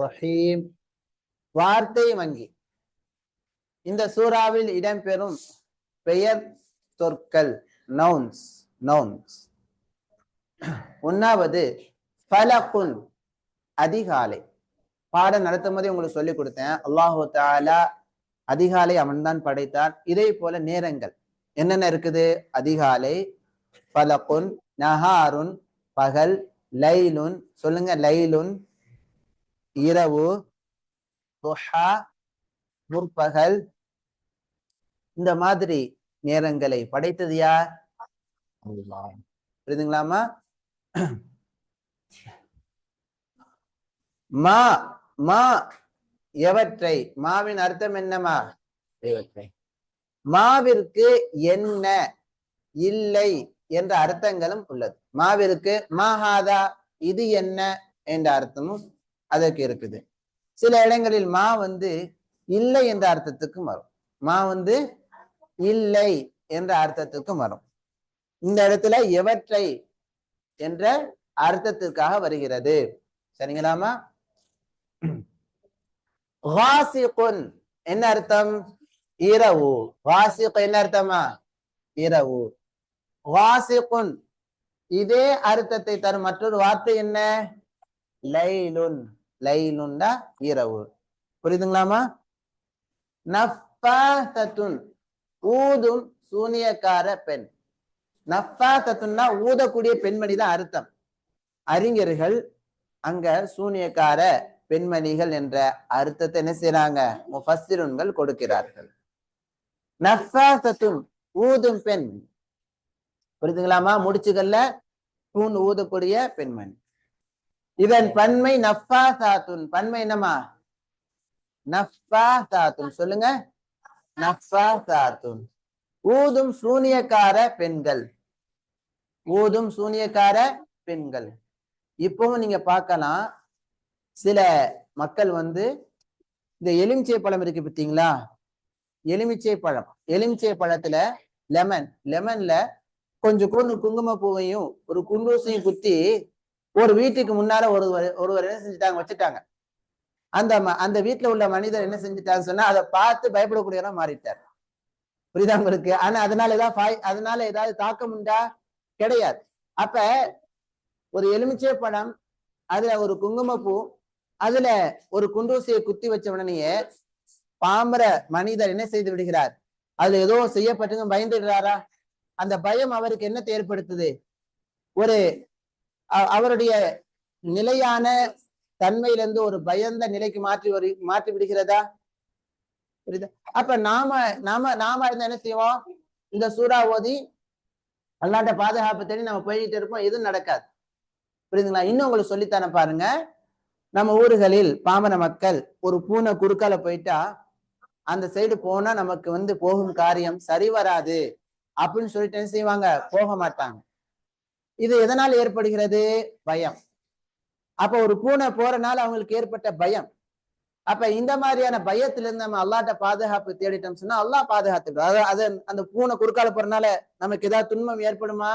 ரஹீம் வார்த்தை வங்கி. இந்த சூறாவில் இடம்பெறும் பெயர் சொற்கள் நவுன்ஸ் நவுன்ஸ் ஒன்னாவது ஃபலகுன் அதிகாலை. பாடம் நடத்தும் போதே உங்களுக்கு சொல்லி கொடுத்தேன். அல்லாஹு தாலா அதிகாலை அவன்தான் படைத்தான் இதே போல நேரங்கள். என்னென்ன இருக்குது? அதிகாலை பலகுன் நஹாருன் பகல் லைலுன். சொல்லுங்க லைலுன். இரவு துஹா முற்பகல் இந்த மாதிரி நேரங்களை படைத்தது யார்? புரியுதுங்களாமா மா மா எவற்றை? மாவின் அர்த்தம் என்னமா எவற்றை? மாவிற்கு என்ன இல்லை என்ற அர்த்தங்களும் உள்ளது. மாவிற்கு மாஹாதா இது என்ன? என்ற அர்த்தமும் அதற்கு இருக்குது. சில இடங்களில் மா வந்து இல்லை என்ற அர்த்தத்துக்கும் வரும். மா வந்து இல்லை என்ற அர்த்தத்துக்கும் வரும். இந்த இடத்துல எவற்றை என்ற அர்த்தத்திற்காக வருகிறது. சரிங்களாமா என்ன அர்த்தம்? இரவு. வாசிக் என்ன அர்த்தமா? இரவு. வாசிகுன் இதே அர்த்தத்தை தரும் மற்றொரு வார்த்தை என்ன? லைலுன். லைலுண்டா இரவு. புரியுதுங்களாமா நஃபாசத்துன் ஊதும் சூனியக்கார பெண். நஃபாசத்துன்னா ஊதக்கூடிய பெண்மணி தான் அர்த்தம். அறிஞர்கள் அங்க சூனியக்கார பெண்மணிகள் என்ற அர்த்தத்தை என்ன செய்யறாங்க முஃபஸ்ஸிருன்கள் கொடுக்கிறார்கள். நஃபாசத்துன் ஊதும் பெண் புரியுதுங்களாமா முடிச்சுக்கல்ல தூண் ஊதக்கூடிய பெண்மணி. இதன் பன்மை நஃபாசாத்துன் பன்மை என்னமா நஃபாசாத்துன் சொல்லுங்க. நஃபாசாத்துன் ஊதும் சூனியக்கார பெண்கள். ஊதும் சூனியக்கார பெண்கள். இப்பவும் நீங்க பார்க்கலாம். சில மக்கள் வந்து இந்த எலுமிச்சை பழம் இருக்கு பார்த்தீங்களா? எலுமிச்சை பழம். எலுமிச்சை பழத்துல லெமன். லெமன்ல கொஞ்சம் குண்டு குங்கும பூவையும் ஒரு குண்டூசையும் குத்தி ஒரு வீட்டுக்கு முன்னால ஒருவர் ஒருவர் என்ன செஞ்சுட்டாங்க? வச்சுட்டாங்க. அந்த அந்த வீட்டுல உள்ள மனிதர் என்ன செஞ்சுட்டாங்க சொன்னா அதை பார்த்து பயப்படக்கூடியவரா மாறிட்டார். புரியுதா உங்களுக்கு? ஆனா அதனால ஏதாவது அதனால ஏதாவது தாக்கம் உண்டா? கிடையாது. அப்ப ஒரு எலுமிச்சை பழம் அதுல ஒரு குங்குமப்பூ அதுல ஒரு குண்டூசியை குத்தி வச்ச உடனேயே பாம்பர மனிதர் என்ன செய்து விடுகிறார்? அதுல ஏதோ செய்யப்பட்டு பயந்துடுறாரா? அந்த பயம் அவருக்கு என்னத்தை ஏற்படுத்துது? ஒரு அவருடைய நிலையான தன்மையிலிருந்து ஒரு பயந்த நிலைக்கு மாற்றி வரு மாற்றி விடுகிறதா? புரியுதா? அப்ப நாம நாம நாம இருந்தா என்ன செய்வோம்? இந்த சூறா ஓதி அல்லாட்ட பாதுகாப்பு தேடி நம்ம போயிட்டு இருப்போம். எதுவும் நடக்காது. புரியுதுங்களா? இன்னும் உங்களுக்கு சொல்லித்தானே பாருங்க. நம்ம ஊர்களில் பாமர மக்கள் ஒரு பூனை குறுக்கால போயிட்டா அந்த சைடு போனா நமக்கு வந்து போகும் காரியம் சரி வராது. அப்படின்னு சொல்லிட்டு என்ன செய்வாங்க? போக மாட்டாங்க. இது எதனால் ஏற்படுகிறது? பயம். அப்ப ஒரு பூனை போறனால அவங்களுக்கு ஏற்பட்ட பயம். அப்ப இந்த மாதிரியான பயத்திலிருந்து நம்ம அல்லாட்ட பாதுகாப்பு தேடிட்டோம் சொன்னா அல்லாஹ் பாதுகாத்துடும் அதாவது அது அந்த பூனை குறுக்கால போறனால நமக்கு ஏதாவது துன்பம் ஏற்படுமா?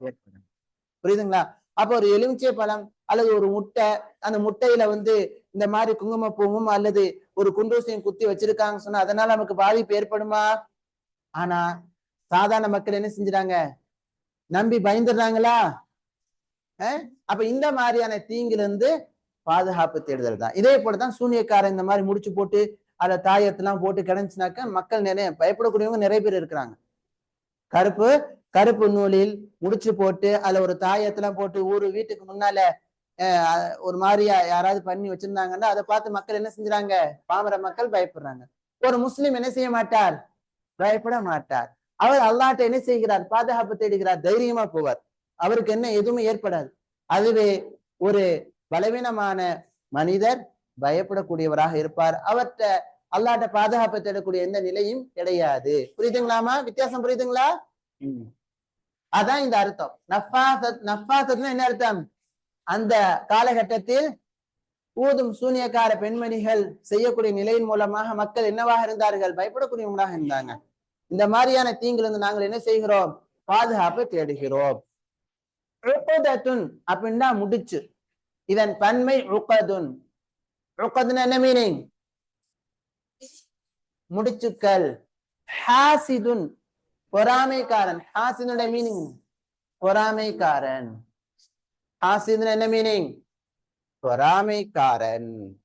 ஏற்படும். புரியுதுங்களா? அப்ப ஒரு எலுமிச்சை பழம் அல்லது ஒரு முட்டை அந்த முட்டையில வந்து இந்த மாதிரி குங்குமப்பூவும் அல்லது ஒரு குண்டூசியும் குத்தி வச்சிருக்காங்க சொன்னா அதனால நமக்கு பாதிப்பு ஏற்படுமா? ஆனா சாதாரண மக்கள் என்ன செஞ்சுறாங்க நம்பி பயந்துடுறாங்களா? அஹ்? அப்ப இந்த மாதிரியான தீங்குல இருந்து பாதுகாப்பு தேடுதல் தான். இதே போலதான் சூனியக்காரன் இந்த மாதிரி முடிச்சு போட்டு அதை தாயத்தெல்லாம் போட்டு கிடந்துச்சுனாக்க மக்கள் நிறைய பயப்படக்கூடியவங்க நிறைய பேர் இருக்கிறாங்க. கருப்பு கருப்பு நூலில் முடிச்சு போட்டு அதுல ஒரு தாயத்தெல்லாம் போட்டு ஊரு வீட்டுக்கு முன்னால அஹ், ஒரு மாதிரியா யாராவது பண்ணி வச்சிருந்தாங்கன்னா அதை பார்த்து மக்கள் என்ன செஞ்சாங்க பாமர மக்கள் பயப்படுறாங்க. ஒரு முஸ்லீம் என்ன செய்ய மாட்டார்? பயப்பட மாட்டார். அவர் அல்லாட்ட என்ன செய்கிறார்? பாதுகாப்பு தேடுகிறார் தைரியமா போவார். அவருக்கு என்ன எதுவுமே ஏற்படாது. அதுவே ஒரு பலவீனமான மனிதர் பயப்படக்கூடியவராக இருப்பார். அவர்கிட்ட அல்லாட்ட பாதுகாப்பு தேடக்கூடிய எந்த நிலையும் கிடையாது. புரியுதுங்களாமா வித்தியாசம் புரியுதுங்களா. அதான் இந்த அர்த்தம். நஃபாசத் நஃபாசத்னா என்ன அர்த்தம்? அந்த காலகட்டத்தில் ஊதும் சூனியக்கார பெண்மணிகள் செய்யக்கூடிய நிலையின் மூலமாக மக்கள் என்னவாக இருந்தார்கள்? பயப்படக்கூடியவங்களாக இருந்தாங்க. இந்த மாதிரியான தீங்குல இருந்து நாங்கள் என்ன செய்கிறோம்? பாதுகாப்பு தேடுகிறோம். அப்படின்னா முடிச்சு. இதன் பன்மை என்ன மீனிங் முடிச்சுக்கள். ஹாசிதுன். பொறாமைக்காரன். ஹாசிதுடைய மீனிங் பொறாமைக்காரன். ஹாசிதுன்னு என்ன மீனிங் பொறாமைக்காரன்.